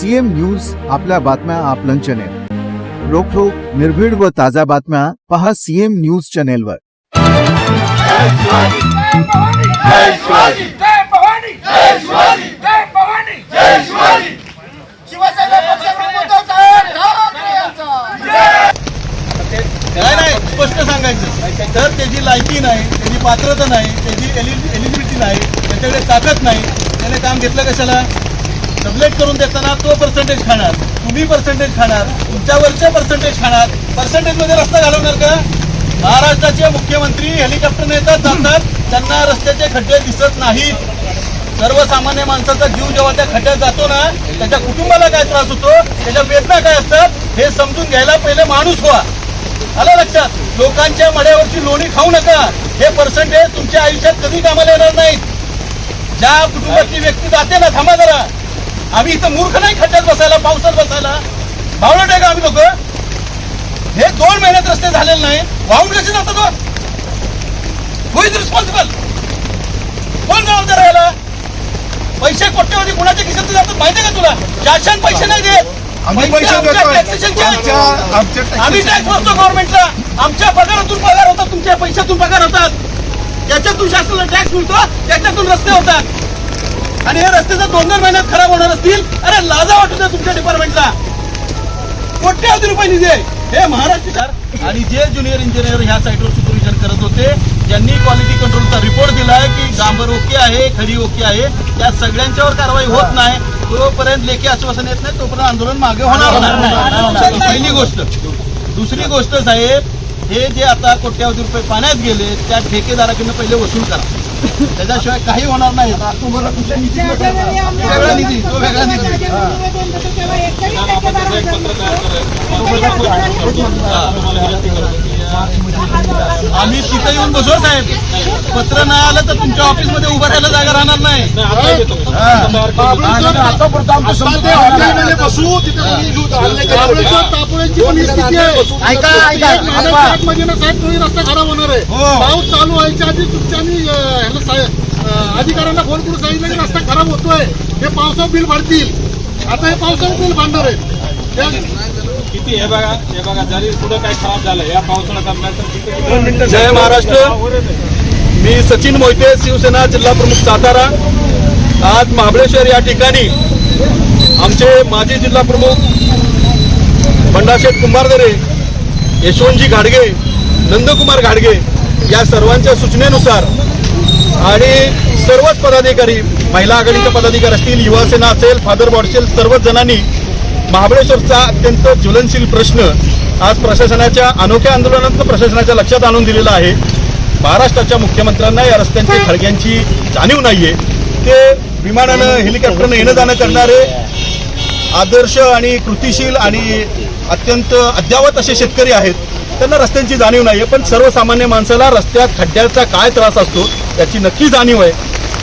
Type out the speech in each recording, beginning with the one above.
CM news आपल्या बातम्या आपलं चॅनेल रोखोक निर्भीड व ताज्या बातम्या पहा सीएम न्यूज चॅनेलवर काय नाही स्पष्ट सांगायचं तर त्याची लायकी नाही त्याची पात्रता नाही त्याची एलिजिबिलिटी नाही त्याच्याकडे ताकद नाही त्याने काम घेतलं कशाला सबलेट करून देताना तो पर्सेंटेज खाणार. तुम्ही पर्सेंटेज खाणार. तुमच्यावरचे पर्सेंटेज खाणार. पर्सेंटेजमध्ये रस्ता घालवणार का? महाराष्ट्राचे मुख्यमंत्री हेलिकॉप्टरने येतात जातात. त्यांना रस्त्याचे खड्डे दिसत नाहीत. सर्वसामान्य माणसाचा जीव जेव्हा त्या खड्ड्यात जातो ना त्याच्या कुटुंबाला काय त्रास होतो? त्याच्या वेदना काय असतात? हे समजून घ्यायला पहिले माणूस व्हा. आलं लक्षात? लोकांच्या मड्यावरची लोणी खाऊ नका. हे पर्सेंटेज तुमच्या आयुष्यात कधी कामाला येणार नाहीत. ज्या कुटुंबातली व्यक्ती जाते ना थांबा जरा. आम्ही इथं मूर्ख नाही खड्ड्यात बसायला पावसात बसायला. भावलं आहे का आम्ही लोक. हे दोन महिन्यात रस्ते झालेले नाही वाहून कसे जातात हो? इज रिस्पॉन्सिबल कोण जबाबदार आहे याला? पैसे कोट्यवधी कुणाच्या खिशात जातात माहितीये का तुला? शासन पैसे नाही देत. आम्ही टॅक्स भरतो गव्हर्नमेंटला आमच्या पगारातून पगार होतात तुमच्या पैशातून पगार होतात. त्याच्यातून शासनाला टॅक्स मिळतो त्याच्यातून रस्ते होतात. आणि हे रस्ते जर दोन दोन महिन्यात खराब होणार असतील? अरे लाजा वाटू द्या तुमच्या डिपार्टमेंटला कोट्यावधी रुपये निधी आहे. हे महाराष्ट्र आणि जे ज्युनियर इंजिनियर ह्या साईटवर सुपरविजन करत होते ज्यांनी क्वालिटी कंट्रोलचा रिपोर्ट दिलाय की डांबर ओके आहे खडी ओके आहे त्या सगळ्यांच्यावर कारवाई होत नाही. तोपर्यंत लेखी आश्वासन येत नाही तोपर्यंत आंदोलन मागे होणार नाही. पहिली गोष्ट. दुसरी गोष्ट साहेब हे जे आता कोट्यावधी रुपये पाण्यात गेले त्या ठेकेदाराकडनं पहिले वसूल करा त्याच्याशिवाय काही होणार नाही वेगळा निधी तो वेगळा निधी आम्ही तिथे येऊन बसू साहेब. पत्र नाही आलं तर तुमच्या ऑफिसमध्ये उभं राहायला जागा राहणार नाही. ही. ऐका, ऐका, रस्ता खराब होणार आहे. हो. पाऊस चालू व्हायच्या आधी अधिकाऱ्यांना फोन करून सांगितलं की रस्ता खराब होतोय. हे पावसावर बिल भरतील. आता हे पावसावर बिल भांडणार आहे किती? हे बघा हे बघा जरी पुढे काय खराब झालं या पावसाळ्यात जय महाराष्ट्र. मी सचिन मोहिते शिवसेना जिल्हा प्रमुख सातारा. आज महाबळेश्वर या ठिकाणी आमचे माजी जिल्हा प्रमुख बंडाशेठ कुंभारदरे यशवंतजी घाडगे नंदकुमार घाडगे या सर्वांच्या सूचनेनुसार आणि सर्वच पदाधिकारी महिला आघाडीचे पदाधिकारी असतील युवा सेना असेल फादर बॉड असेल सर्वच जणांनी महाबळेश्वरचा अत्यंत ज्वलनशील प्रश्न आज प्रशासनाच्या अनोख्या आंदोलनातून प्रशासनाच्या लक्षात आणून दिलेला आहे. महाराष्ट्राच्या मुख्यमंत्र्यांना या रस्त्यांची खळग्यांची जाणीव नाहीये. ते विमानानं हेलिकॉप्टरनं येणं जाणं करणारे आदर्श आणि कृतिशील आणि अत्यंत अद्यावत असे शेतकरी आहेत. त्यांना रस्त्यांची जाणीव नाही आहे पण सर्वसामान्य माणसाला रस्त्यात खड्ड्याचा काय त्रास असतो त्याची नक्की जाणीव आहे.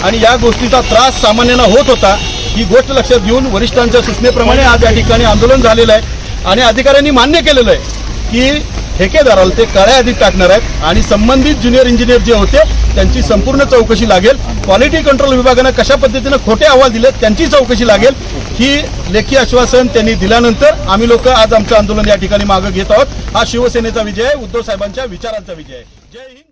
आणि या गोष्टीचा त्रास सामान्यांना होत होता. ही गोष्ट लक्षात घेऊन वरिष्ठांच्या सूचनेप्रमाणे आज या ठिकाणी आंदोलन झालेलं आहे. आणि अधिकाऱ्यांनी मान्य केलेलं आहे की ठेकेदाराला ते काळ्या यादीत टाकणार आहेत आणि संबंधित ज्युनियर इंजिनियर जे होते त्यांची संपूर्ण चौकशी लागेल. क्वालिटी कंट्रोल विभागानं कशा पद्धतीनं खोटे अहवाल दिले त्यांची चौकशी लागेल. ही लेखी आश्वासन त्यांनी दिल्यानंतर आम्ही लोक आज आमचं आंदोलन या ठिकाणी मागे घेत आहोत. हा शिवसेनेचा विजय आहे उद्धव साहेबांच्या विचारांचा विजय आहे. जय हिंद.